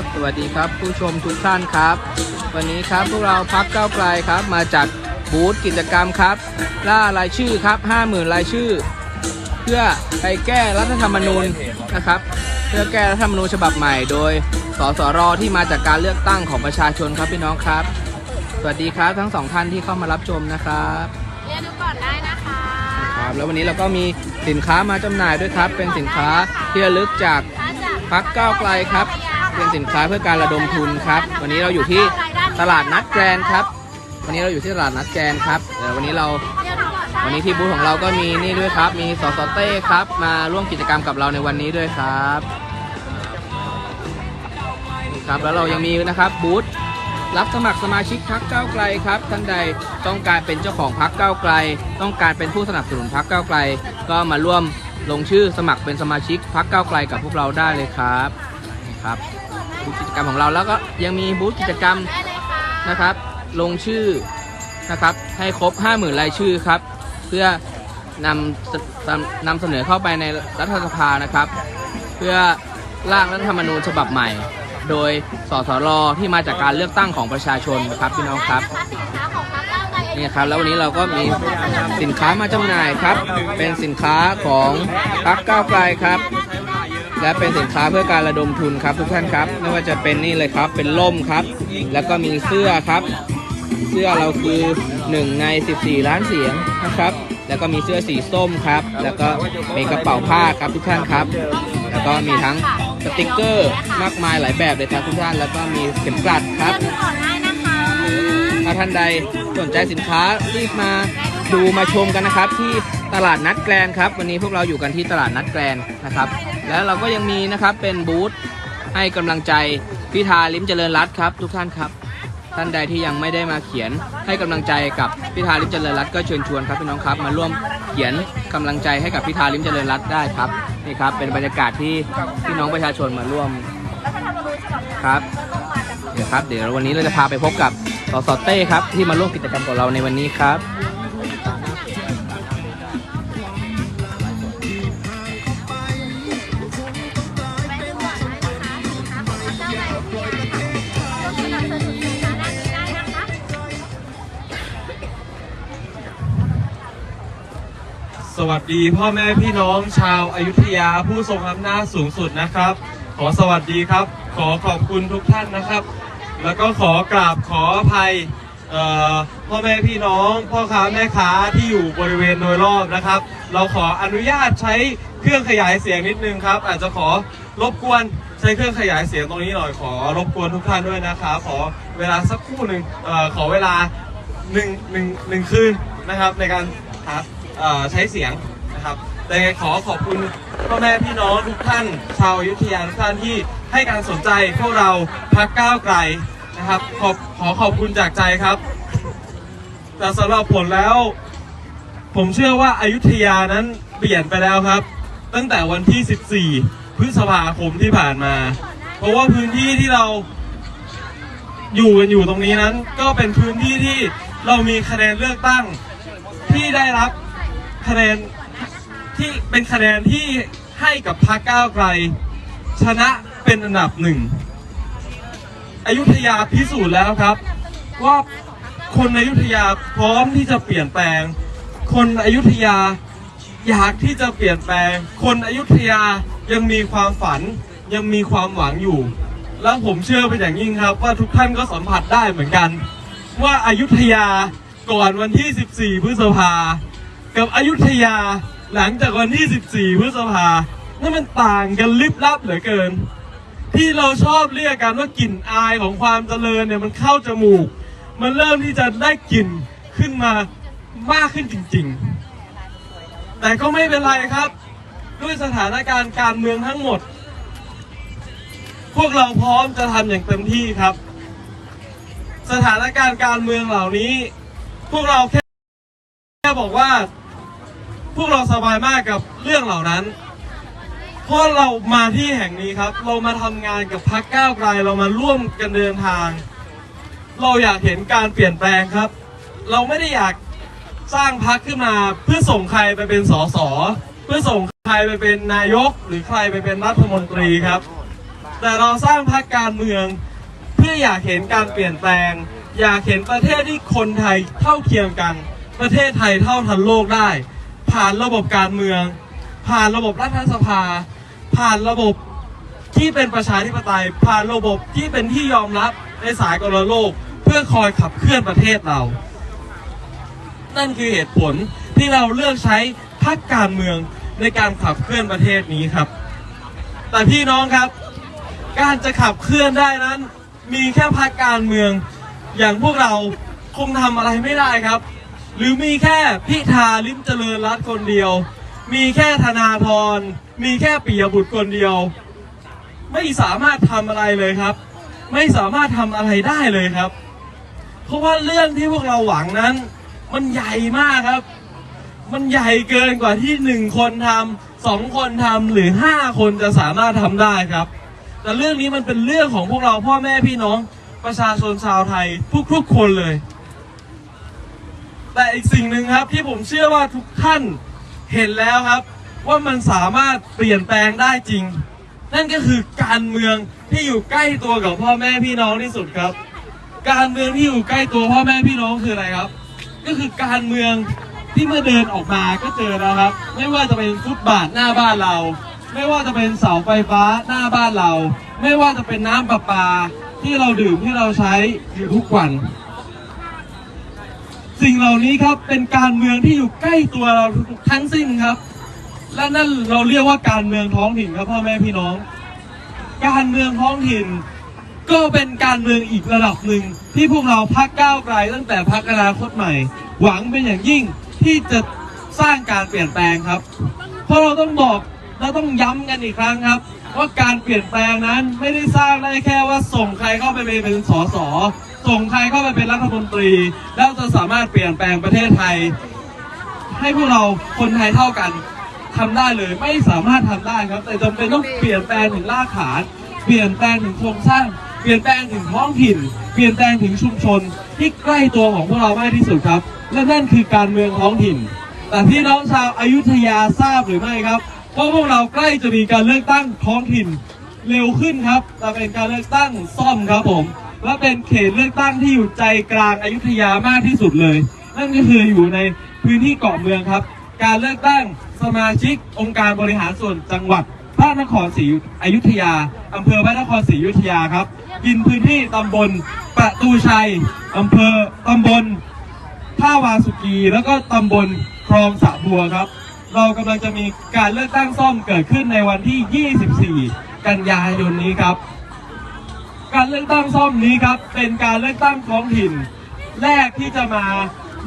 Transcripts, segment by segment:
ดีครับสวัสดีครับ ผู้ชมทุกท่านครับ วันนี้ครับพวกเราพักเก้าวไกลครับมาจัดบูธกิจกรรมครับ ล่ารายชื่อครับ 50,000 รายชื่อ เพื่อไปแก้รัฐธรรมนูญนะครับ เพื่อแก้รัฐธรรมนูญฉบับใหม่ โดยสสรที่มาจากการเลือกตั้งของประชาชนครับพี่น้องครับ สวัสดีครับทั้งสองท่านที่เข้ามารับชมนะครับเรียนดูก่อนได้นะคะครับแล้ววันนี้เราก็มีสินค้ามาจำหน่ายด้วยครับ เป็นสินค้าที่ระลึกจากถ้าจากพักก้าวไกลครับ เป็นสินค้าเพื่อการระดมทุนครับ วันนี้เราอยู่ที่ตลาดนัดแกรนครับ วันนี้เราอยู่ที่ตลาดนัดแกรนครับเดี๋ยววันนี้เรา วันนี้ที่บูธของเราก็มีนี่ด้วยครับ มีสสเต้ครับ มาร่วมกิจกรรมกับเราในวันนี้ด้วยครับนี่ครับ แล้วเรายังมีนะครับบูธรับสมัครสมาชิกพักเก้าไกลครับท่านใดต้องการเป็นเจ้าของพักเก้าไกล ต้องการเป็นผู้สนับสนุนพักเก้าไกล ก็มาร่วมลงชื่อสมัครเป็นสมาชิกพักเก้าไกลกับพวกเราได้เลยครับนี่ครับ บูธกิจกรรมของเราแล้วก็ยังมีบูธกิจกรรมนะครับ ลงชื่อนะครับ ให้ครบ 50,000รายชื่อครับ เพื่อนำนำเสนอเข้าไปในรัฐสภานะครับ เพื่อร่างรัฐธรรมนูญฉบับใหม่ โดยสสรที่มาจากการเลือกตั้งของประชาชนนะครับพี่น้องครับนี่ครับแล้ววันนี้เราก็มีสินค้ามาจำหน่ายครับ เป็นสินค้าของพรรคก้าวไกลครับ และเป็นสินค้าเพื่อการระดมทุนครับทุกท่านครับ ไม่ว่าจะเป็นนี่เลยครับ เป็นล่มครับ แล้วก็มีเสื้อครับ เสื้อเราคือ1ใน 14 ล้านเสียงนะครับ แล้วก็มีเสื้อสีส้มครับ แล้วก็มีกระเป๋าผ้าครับทุกท่านครับ แล้วก็มีทั้งสติกเกอร์มากมายหลายแบบเลยครับทุกท่าน แล้วก็มีเข็มกลัดครับเรียนดูก่อนได้นะคะถ้าท่านใดสนใจสินค้ารีบมาดูมาชมกันนะครับที่ ตลาดนัดแกลนครับ วันนี้พวกเราอยู่กันที่ตลาดนัดแกลนนะครับ แล้วเราก็ยังมีนะครับเป็นบูธให้กำลังใจพิธาลิมเจริญรัตครับ ทุกท่านครับ ท่านใดที่ยังไม่ได้มาเขียนให้กำลังใจกับพิธาลิมเจริญรัตก็เชิญชวนครับพี่น้องครับ มาร่วมเขียนกำลังใจให้กับพิธาลิมเจริญรัตได้ครับนี่ครับเป็นบรรยากาศที่พี่น้องประชาชนมาร่วมครับเดี๋ยวครับ เดี๋ยววันนี้เราจะพาไปพบกับสสเต้ครับที่มาร่วมกิจกรรมกับเราในวันนี้ครับ สวัสดีพ่อแม่พี่น้องชาวอายุทยาผู้ทรงอำนาจสูงสุดนะครับ ขอสวัสดีครับ ขอขอบคุณทุกท่านนะครับ แล้วก็ขอกราบขออภัยพ่อแม่พี่น้อง พ่อค้าแม่ค้าที่อยู่บริเวณโดยรอบนะครับ เราขออนุญาตใช้เครื่องขยายเสียงนิดนึงครับ อาจจะขอรบกวนใช้เครื่องขยายเสียงตรงนี้หน่อยขอรบกวนทุกท่านด้วยนะครับขอเวลาสักครู่หนึ่งอขอเวลาหนึ่งหนึ่งหนึ่งคืนนะครับในการหา ใช้เสียงนะครับแต่ขอขอบคุณพ่อแม่พี่น้องทุกท่าน ชาวอยุธยาทุกท่านที่ให้การสนใจพวกเราพักก้าวไกลนะครับขอบขอขอบคุณจากใจครับ แต่สำหรับผลแล้ว ผมเชื่อว่าอายุทยานั้นเปลี่ยนไปแล้วครับ ตั้งแต่วันที่ 14 พฤษภาคมที่ผ่านมา เพราะว่าพื้นที่ที่เราอยู่กันอยู่ตรงนี้นั้น ก็เป็นพื้นที่ที่เรามีคะแนนเลือกตั้งที่ได้รับ คะแนนที่เป็นคะแนนที่ให้กับพรรคก้าวไกล ชนะเป็นอันดับหนึ่งอยุธยาพิสูจน์แล้วครับ ว่าคนอยุธยาพร้อมที่จะเปลี่ยนแปลง คนอยุธยาอยากที่จะเปลี่ยนแปลง คนอยุธยายังมีความฝันยังมีความหวังอยู่ แล้วผมเชื่อเป็นอย่างยิ่งครับ ว่าทุกท่านก็สัมผัสได้เหมือนกัน ว่าอายุทยาก่อนวันที่ 14 พฤษภา กับอยุธยาหลังจากวันที่ 14 พฤษภานั่นมันต่างกันลิบลับเหลือเกิน ที่เราชอบเรียกกันว่ากลิ่นอายของความเจริญเนี่ยมันเข้าจมูก มันเริ่มที่จะได้กลิ่นขึ้นมามากขึ้นจริง ๆ แต่ก็ไม่เป็นไรครับ ด้วยสถานการณ์การเมืองทั้งหมด พวกเราพร้อมจะทำอย่างเต็มที่ครับ สถานการณ์การเมืองเหล่านี้ พวกเราแค่แค่บอกว่า พวกเราสบายมากกับเรื่องเหล่านั้น เพราะเรามาที่แห่งนี้ครับ เรามาทำงานกับพรรคก้าวไกลเรามาร่วมกันเดินทาง เราอยากเห็นการเปลี่ยนแปลงครับ เราไม่ได้อยากสร้างพรรคขึ้นมาเพื่อส่งใครไปเป็นสสเพื่อส่งใครไปเป็นนายก หรือใครไปเป็นรัฐมนตรีครับ แต่เราสร้างพรรคการเมือง เพื่ออยากเห็นการเปลี่ยนแปลง อยากเห็นประเทศที่คนไทยเท่าเทียมกัน ประเทศไทยเท่าทันโลกได้ ผ่านระบบการเมือง ผ่านระบบรัฐสภา ผ่านระบบที่เป็นประชาธิปไตย ผ่านระบบที่เป็นที่ยอมรับในสายกลโลก เพื่อคอยขับเคลื่อนประเทศเรา นั่นคือเหตุผลที่เราเลือกใช้พรรคการเมืองในการขับเคลื่อนประเทศนี้ครับ แต่พี่น้องครับ การจะขับเคลื่อนได้นั้น มีแค่พรรคการเมือง อย่างพวกเราคงทำอะไรไม่ได้ครับ หรือมีแค่พิธาลิมเจริญรัตคนเดียว มีแค่ธนาธรมีแค่ปิยบุตรคนเดียว ไม่สามารถทำอะไรเลยครับ ไม่สามารถทำอะไรได้เลยครับ เพราะว่าเรื่องที่พวกเราหวังนั้น มันใหญ่มากครับ มันใหญ่เกินกว่าที่หนึ่งคนทำสองคนทำหรือห้าคนจะสามารถทำได้ครับ แต่เรื่องนี้มันเป็นเรื่องของพวกเราพ่อแม่พี่น้องประชาชนชาวไทยทุกๆคนเลย แต่อีกสิ่งหนึ่งครับที่ผมเชื่อว่าทุกท่านเห็นแล้วครับ ว่ามันสามารถเปลี่ยนแปลงได้จริง นั่นก็คือการเมืองที่อยู่ใกล้ตัวกับพ่อแม่พี่น้องที่สุดครับ การเมืองที่อยู่ใกล้ตัวพ่อแม่พี่น้องคืออะไรครับ ก็คือการเมืองที่เมื่อเดินออกมาก็เจอแล้วครับ ไม่ว่าจะเป็นฟุตบาทหน้าบ้านเรา ไม่ว่าจะเป็นเสาไฟฟ้าหน้าบ้านเรา ไม่ว่าจะเป็นน้ำประปาที่เราดื่มที่เราใช้อยู่ทุกวัน สิ่งเหล่านี้ครับเป็นการเมืองที่อยู่ใกล้ตัวเราทั้งสิ้นครับ และนั่นเราเรียกว่าการเมืองท้องถิ่นครับพ่อแม่พี่น้อง การเมืองท้องถิ่น ก็เป็นการเมืองอีกระดับหนึ่งที่พวกเราพักก้าวไกลตั้งแต่พักอนาคตใหม่ หวังเป็นอย่างยิ่งที่จะสร้างการเปลี่ยนแปลงครับ เพราะเราต้องบอกและต้องย้ำกันอีกครั้งครับ ว่าการเปลี่ยนแปลงนั้นไม่ได้สร้างได้แค่ว่าส่งใครเข้าไปเป็นสส ส่งใครเข้าไปเป็นรัฐมนตรี แล้วจะสามารถเปลี่ยนแปลงประเทศไทย ให้พวกเราคนไทยเท่ากันทำได้เลยไม่สามารถทำได้ครับ แต่จำเป็นต้องเปลี่ยนแปลงถึงรากฐานเปลี่ยนแปลงถึงโครงสร้างเปลี่ยนแปลงถึงท้องถิ่น เปลี่ยนแปลงถึงชุมชนที่ใกล้ตัวของพวกเรามากที่สุดครับ และนั่นคือการเมืองท้องถิ่น แต่พี่น้องชาวอายุทยาทราบหรือไม่ครับว่าพวกเราใกล้จะมีการเลือกตั้งท้องถิ่นเร็วขึ้นครับแต่เป็นการเลือกตั้งซ่อมครับผม และเป็นเขตเลือกตั้งที่อยู่ใจกลางอายุทยามากที่สุดเลย นั่นก็คืออยู่ในพื้นที่เกาะเมืองครับ การเลือกตั้งสมาชิกองค์การบริหารส่วนจังหวัดพระนครศรีอยุธยาอำเภอพระนครศรีอยุธยาครับ กินพื้นที่ตำบลประตูชัยอำเภอตำบลท่าวาสุกี แล้วก็ตำบลคลองสะบัวครับ เรากำลังจะมีการเลือกตั้งซ่อมเกิดขึ้นในวันที่ 24 กันยายนนี้ครับ การเลือกตั้งซ่อมนี้ครับ เป็นการเลือกตั้งท้องถิ่น แรกที่จะมา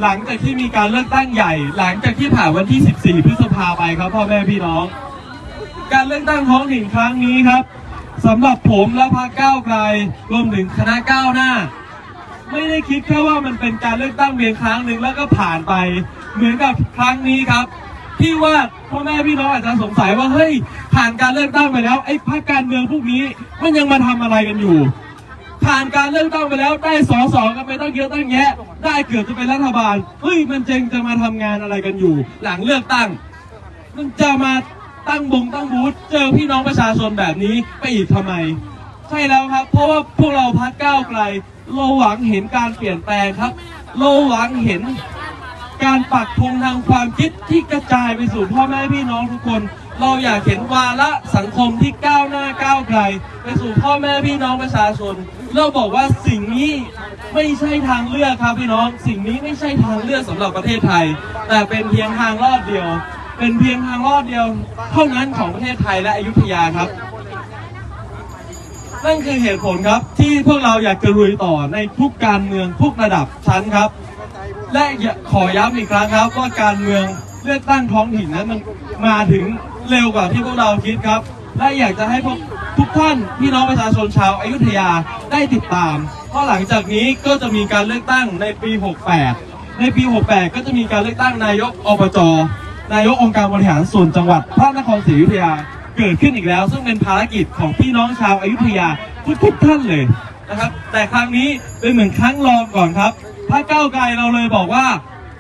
หลังจากที่มีการเลือกตั้งใหญ่ หลังจากที่ผ่านวันที่ 14 พฤษภาไปครับพ่อแม่พี่น้อง การเลือกตั้งท้องถิ่นครั้งนี้ครับสำหรับผมและพรรคก้าวไกลรวมถึงคณะก้าวหน้า ไม่ได้คิดแค่ว่ามันเป็นการเลือกตั้งเพียงครั้งหนึ่งแล้วก็ผ่านไป เหมือนกับครั้งนี้ครับ ที่ว่าพ่อแม่พี่น้องอาจจะสงสัยว่าเฮ้ย ผ่านการเลือกตั้งไปแล้วไอ้พรรคการเมืองพวกนี้มันยังมาทำอะไรกันอยู่ ผ่านการเลือกตั้งไปแล้วได้สอสอกันไปตั้งเยอะตั้งแยะ ได้เกือบจะเป็นรัฐบาลเฮ้ยมันเจงจะมาทำงานอะไรกันอยู่ หลังเลือกตั้ง มันจะมาตั้งบงตั้งบูธเจอพี่น้องประชาชนแบบนี้ไปอีกทำไม ใช่แล้วครับ เพราะว่าพวกเราพักก้าวไกลเราหวังเห็นการเปลี่ยนแปลงครับเราหวังเห็น การปักธงทางความคิดที่กระจายไปสู่พ่อแม่พี่น้องทุกคน เราอยากเห็นวาระสังคมที่ก้าวหน้าก้าวไกล ไปสู่พ่อแม่พี่น้องประชาชน เราบอกว่าสิ่งนี้ไม่ใช่ทางเลือกครับพี่น้อง สิ่งนี้ไม่ใช่ทางเลือกสำหรับประเทศไทย แต่เป็นเพียงทางรอดเดียว เป็นเพียงทางรอดเดียว เท่านั้นของประเทศไทยและอยุธยาครับนั่นคือเหตุผลครับที่พวกเราอยากจะลุยต่อในทุกการเมืองทุกระดับชั้นครับ และขอย้ำอีกครั้งครับว่าการเมืองเลือกตั้งท้องถิ่นนั้นมันมาถึงเร็วกว่าที่พวกเราคิดครับ และอยากจะให้พวกทุกท่านพี่น้องประชาชนชาวอยุธยาได้ติดตาม เพราะหลังจากนี้ก็จะมีการเลือกตั้งในปี 68 ในปี 68 ก็จะมีการเลือกตั้งนายกอบจ นายกองค์การบริหารส่วนจังหวัดพระนครศรีอยุธยาเกิดขึ้นอีกแล้ว ซึ่งเป็นภารกิจของพี่น้องชาวอยุธยาทุกๆท่านเลยนะครับ แต่ครั้งนี้เป็นเหมือนครั้งรองก่อนครับ พรรคก้าวไกลเราเลยบอกว่า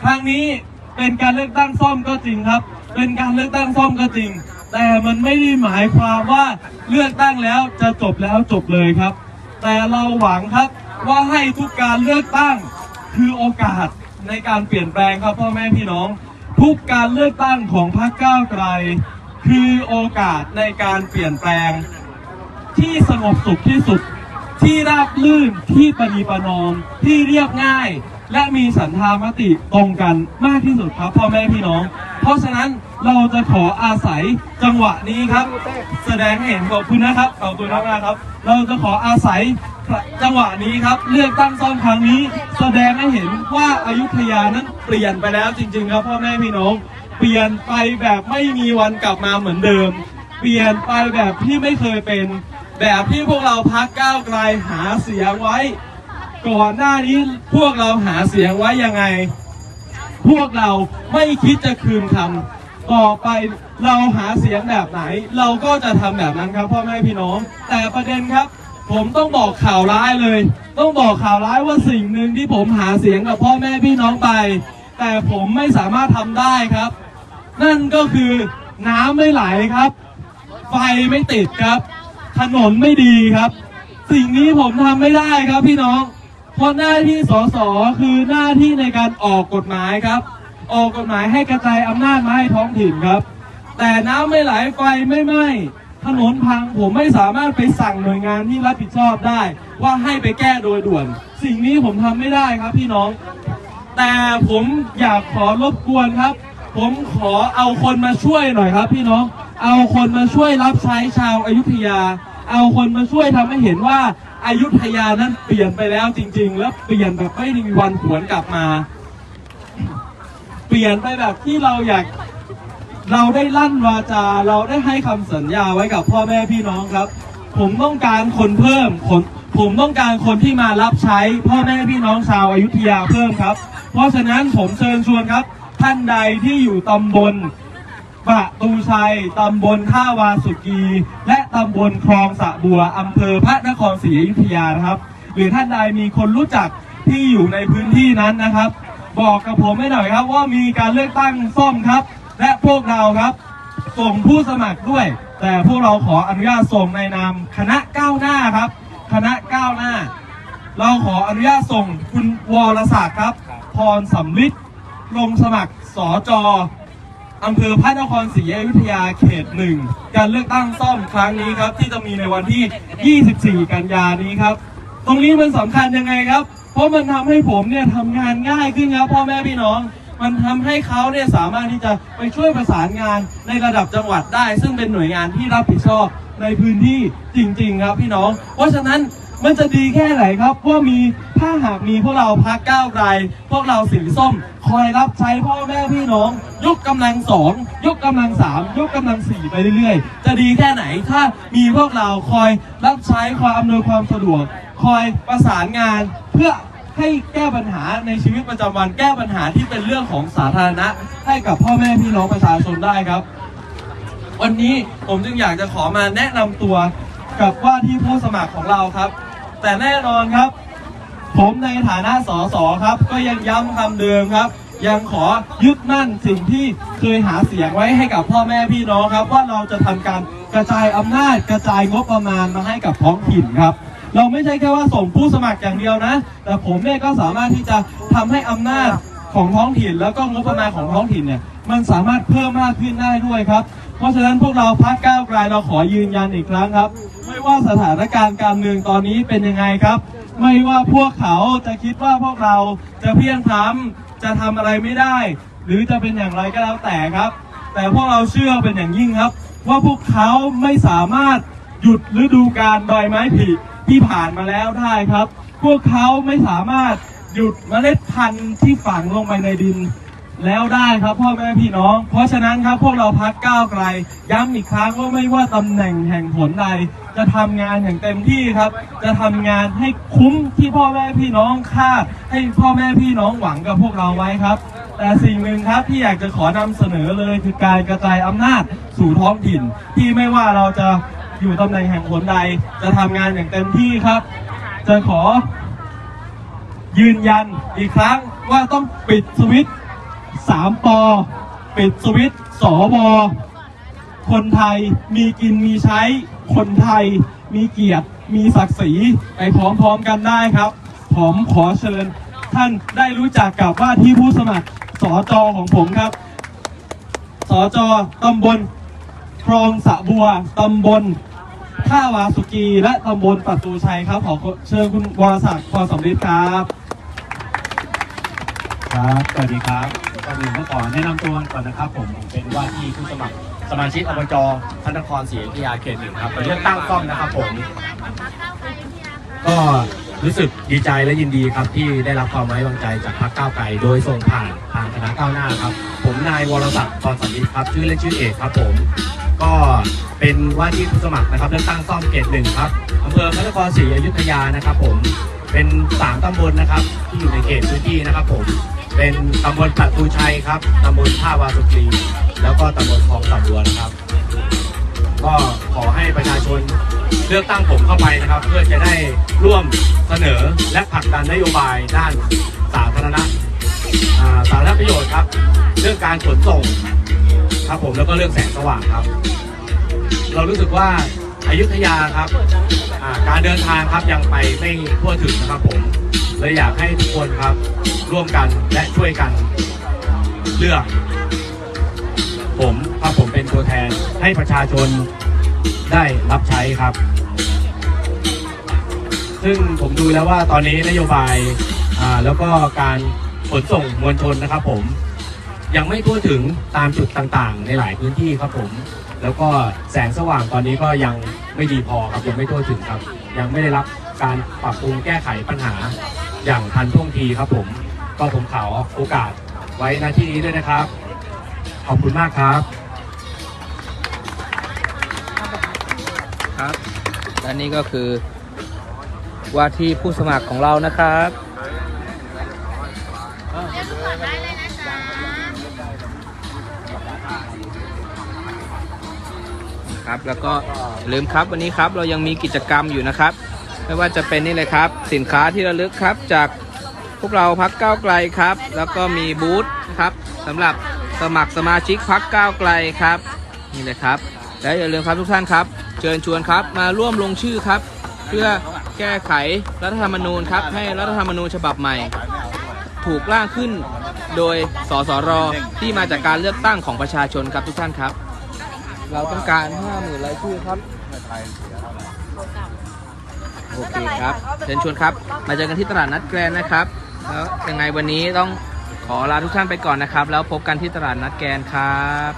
ครั้งนี้เป็นการเลือกตั้งซ่อมก็จริงครับ เป็นการเลือกตั้งซ่อมก็จริง แต่มันไม่ได้หมายความว่าเลือกตั้งแล้วจะจบแล้วจบเลยครับ แต่เราหวังครับว่าให้ทุกการเลือกตั้งคือโอกาสในการเปลี่ยนแปลงครับพ่อแม่พี่น้อง ทุกการเลือกตั้งของพรรคก้าวไกล คือโอกาสในการเปลี่ยนแปลงที่สงบสุขที่สุด ที่ราบลื่นที่ปณีประนอมที่เรียบง่าย และมีสันธามติตรงกันมากที่สุดครับพ่อแม่พี่น้อง เพราะฉะนั้นเราจะขออาศัยจังหวะนี้ครับ แสดงให้เห็นขอบคุณนะครับขอบคุณมากๆครับ เราจะขออาศัยจังหวะนี้ครับ เลือกตั้งซ่อมครั้งนี้ แสดงให้เห็นว่าอายุทยานั้นเปลี่ยนไปแล้วจริง ๆ ครับพ่อแม่พี่น้อง เปลี่ยนไปแบบไม่มีวันกลับมาเหมือนเดิม เปลี่ยนไปแบบที่ไม่เคยเป็น แบบที่พวกเราพักก้าวไกลหาเสียงไว้ ก่อนหน้านี้พวกเราหาเสียงไว้ยังไง พวกเราไม่คิดจะคืนคำต่อไปเราหาเสียงแบบไหน เราก็จะทำแบบนั้นครับพ่อแม่พี่น้อง แต่ประเด็นครับ ผมต้องบอกข่าวร้ายเลย ต้องบอกข่าวร้ายว่าสิ่งหนึ่งที่ผมหาเสียงกับพ่อแม่พี่น้องไป แต่ผมไม่สามารถทำได้ครับ นั่นก็คือน้ำไม่ไหลครับ ไฟไม่ติดครับ ถนนไม่ดีครับ สิ่งนี้ผมทำไม่ได้ครับพี่น้อง เพราะหน้าที่สสคือหน้าที่ในการออกกฎหมายครับ ออกกฎหมายให้กระจายอำนาจมาให้ท้องถิ่นครับ แต่น้ำไม่ไหลไฟไม่ไหม้ถนนพังผมไม่สามารถไปสั่งหน่วยงานที่รับผิดชอบได้ ว่าให้ไปแก้โดยด่วน สิ่งนี้ผมทำไม่ได้ครับพี่น้อง แต่ผมอยากขอรบกวนครับ ผมขอเอาคนมาช่วยหน่อยครับพี่น้อง เอาคนมาช่วยรับใช้ชาวอายุทยา เอาคนมาช่วยทำให้เห็นว่าอายุทยานั้นเปลี่ยนไปแล้วจริง ๆ แล้วเปลี่ยนแบบไม่มีวันหวนกลับมา เปลี่ยนไปแบบที่เราอยากเราได้ลั่นวาจาเราได้ให้คำสัญญาไว้กับพ่อแม่พี่น้องครับ ผมต้องการคนเพิ่มคนผมต้องการคนที่มารับใช้พ่อแม่พี่น้องชาวอายุทยาเพิ่มครับ เพราะฉะนั้นผมเชิญชวนครับ ท่านใดที่อยู่ตำบล ประตูชัย ตำบลท่าวาสุกี และตำบลคลองสะบัว อำเภอพระนครศรีอยุธยานะครับ หรือท่านใดมีคนรู้จักที่อยู่ในพื้นที่นั้นนะครับ บอกกับผมให้หน่อยครับว่ามีการเลือกตั้งซ่อมครับ และพวกเราครับ ส่งผู้สมัครด้วย แต่พวกเราขออนุญาตส่งในนามคณะก้าวหน้าครับ คณะก้าวหน้า เราขออนุญาตส่งคุณวรศักดิ์ครับ พรสำลิดลงสมัครสอจอ อำเภอพระนครศรีอยุธยาเขตหนึ่งการเลือกตั้งซ่อมครั้งนี้ครับ ที่จะมีในวันที่ 24 กันยานี้ครับ ตรงนี้มันสำคัญยังไงครับ เพราะมันทำให้ผมเนี่ยทำงานง่ายขึ้นครับพ่อแม่พี่น้อง มันทำให้เขาเนี่ยสามารถที่จะไปช่วยประสานงานในระดับจังหวัดได้ ซึ่งเป็นหน่วยงานที่รับผิดชอบในพื้นที่จริง ๆ ครับพี่น้อง เพราะฉะนั้นมันจะดีแค่ไหนครับว่ามีถ้าหากมีพวกเราพักก้าวไกลพวกเราสีส้ม คอยรับใช้พ่อแม่พี่น้อง ยกกำลังสองยกกำลังสามยกกำลังสี่ไปเรื่อยๆ จะดีแค่ไหนถ้ามีพวกเราคอยรับใช้คอยอำนวยความสะดวก คอยประสานงานเพื่อให้แก้ปัญหาในชีวิตประจำวันแก้ปัญหาที่เป็นเรื่องของสาธารณะ ให้กับพ่อแม่พี่น้องประชาชนได้ครับ วันนี้ผมจึงอยากจะขอมาแนะนำตัวกับว่าที่ผู้สมัครของเราครับ แต่แน่นอนครับ ผมในฐานะสสครับ ก็ยังย้ำคำเดิมครับ ยังขอยึดมั่นสิ่งที่เคยหาเสียงไว้ให้กับพ่อแม่พี่น้องครับ ว่าเราจะทำการกระจายอำนาจกระจายงบประมาณมาให้กับท้องถิ่นครับเราไม่ใช่แค่ว่าส่งผู้สมัครอย่างเดียวนะ แต่ผมเนี่ยก็สามารถที่จะทำให้อำนาจของท้องถิ่น แล้วก็งบประมาณของท้องถิ่นเนี่ย มันสามารถเพิ่มมากขึ้นได้ด้วยครับ เพราะฉะนั้นพวกเราพักก้าวไกลเราขอยืนยันอีกครั้งครับ ไม่ว่าสถานการณ์การเมืองตอนนี้เป็นยังไงครับ ไม่ว่าพวกเขาจะคิดว่าพวกเราจะเพี้ยงพล้ำจะทำอะไรไม่ได้ หรือจะเป็นอย่างไรก็แล้วแต่ครับ แต่พวกเราเชื่อเป็นอย่างยิ่งครับ ว่าพวกเขาไม่สามารถหยุดฤดูการใบไม้ผลิที่ผ่านมาแล้วได้ครับ พวกเขาไม่สามารถหยุดเมล็ดพันธุ์ที่ฝังลงไปในดินแล้วได้ครับพ่อแม่พี่น้อง เพราะฉะนั้นครับพวกเราพักก้าวไกล ย้ำอีกครั้งว่าไม่ว่าตำแหน่งแห่งผลใด จะทำงานอย่างเต็มที่ครับ จะทำงานให้คุ้มที่พ่อแม่พี่น้องคาดให้พ่อแม่พี่น้องหวังกับพวกเราไว้ครับ แต่สิ่งหนึ่งครับที่อยากจะขอนำเสนอเลยคือการกระจายอำนาจสู่ท้องถิ่น ที่ไม่ว่าเราจะอยู่ตำแหน่งแห่งผลใด จะทำงานอย่างเต็มที่ครับ จะขอยืนยันอีกครั้งว่าต้องปิดสวิตช์สามปอปิดสวิตช์สวคนไทยมีกินมีใช้ คนไทยมีเกียรติ มีศักดิ์ศรีไปพร้อมๆกันได้ครับ ผมขอเชิญท่านได้รู้จักกับว่าที่ผู้สมัครสอจอของผมครับ สอจอตำบลคลองสะบัวตำบลท่าวาสุกีและตำบลปัตตูชัยครับ ขอเชิญคุณวรศักดิ์พรสำริดครับ ครับสวัสดีครับก่อนอื่นก็ขอแนะนำตัวก่อนนะครับ ผมผมเป็นว่าที่ผู้สมัคร สมาชิกอบจพระนครศรีอยุธยาเขตหนึ่งครับไปเลือกตั้งซ่อมนะครับผม ก็รู้สึกดีใจและยินดีครับที่ได้รับความไว้วางใจจากพรรคก้าวไกลโดยส่งผ่านทางคณะก้าวหน้าครับ ผมนายวรศักดิ์พรสัมฤทธิ์ครับ ชื่อเล่นชื่อเอกครับผม ก็เป็นว่าที่ผู้สมัครนะครับเลือกตั้งซ่อมเขตหนึ่งครับอำเภอพระนครศรีอยุธยานะครับ ผมเป็นสามตำบลนะครับ ที่อยู่ในเขตพื้นที่นะครับผม เป็นตำบลปัตตูชัยครับตำบลท่าวาสุกรีแล้วก็ตำบลคลองสำรวนครับ ก็ขอให้ประชาชนเลือกตั้งผมเข้าไปนะครับ เพื่อจะได้ร่วมเสนอและผลักดันนโยบายด้านสาธารณะาสาธารณประโยชน์ครับ เรื่องการขนส่งครับผมแล้วก็เรื่องแสงสว่างครับ เรารู้สึกว่า อยุทยาครับการเดินทางครับยังไปไม่ทั่วถึงนะครับผมเลยอยากให้ทุกคนครับร่วมกันและช่วยกันเลือกผมถ้าผมเป็นตัวแทนให้ประชาชนได้รับใช้ครับ ซึ่งผมดูแล้วว่าตอนนี้นโยบายอ่าแล้วก็การขนส่งมวลชนนะครับผมยังไม่ทั่วถึงตามจุดต่างๆ ในหลายพื้นที่ครับผม แล้วก็แสงสว่างตอนนี้ก็ยังไม่ดีพอครับยังไม่ทั่วถึงครับ ยังไม่ได้รับการปรับปรุงแก้ไขปัญหาอย่างทันท่วงทีครับผม ก็ผมขอโอกาสไว้หน้าที่นี้ด้วยนะครับ ขอบคุณมากครับ ครับและนี่ก็คือว่าที่ผู้สมัครของเรานะครับ ครับ แล้วก็ลืมครับวันนี้ครับเรายังมีกิจกรรมอยู่นะครับ ไม่ว่าจะเป็นนี่เลยครับ สินค้าที่ระลึกครับจากพวกเราพักก้าวไกลครับ แล้วก็มีบูธนะครับสำหรับสมัครสมาชิกพักก้าวไกลครับ นี่เลยครับ และอย่าลืมครับทุกท่านครับ เชิญชวนครับมาร่วมลงชื่อครับ เพื่อแก้ไขรัฐธรรมนูญครับ ให้รัฐธรรมนูญฉบับใหม่ ถูกร่างขึ้นโดยสสรที่มาจากการเลือกตั้งของประชาชนครับทุกท่านครับ เราต้องการ 50,000รายชื่อครับโอเคครับเชิญชวนครับ มาเจอกันที่ตลาดนัดแกรนนะครับ แล้วยังไงวันนี้ต้องขอลาทุกท่านไปก่อนนะครับ แล้วพบกันที่ตลาดนัดแกรนครับ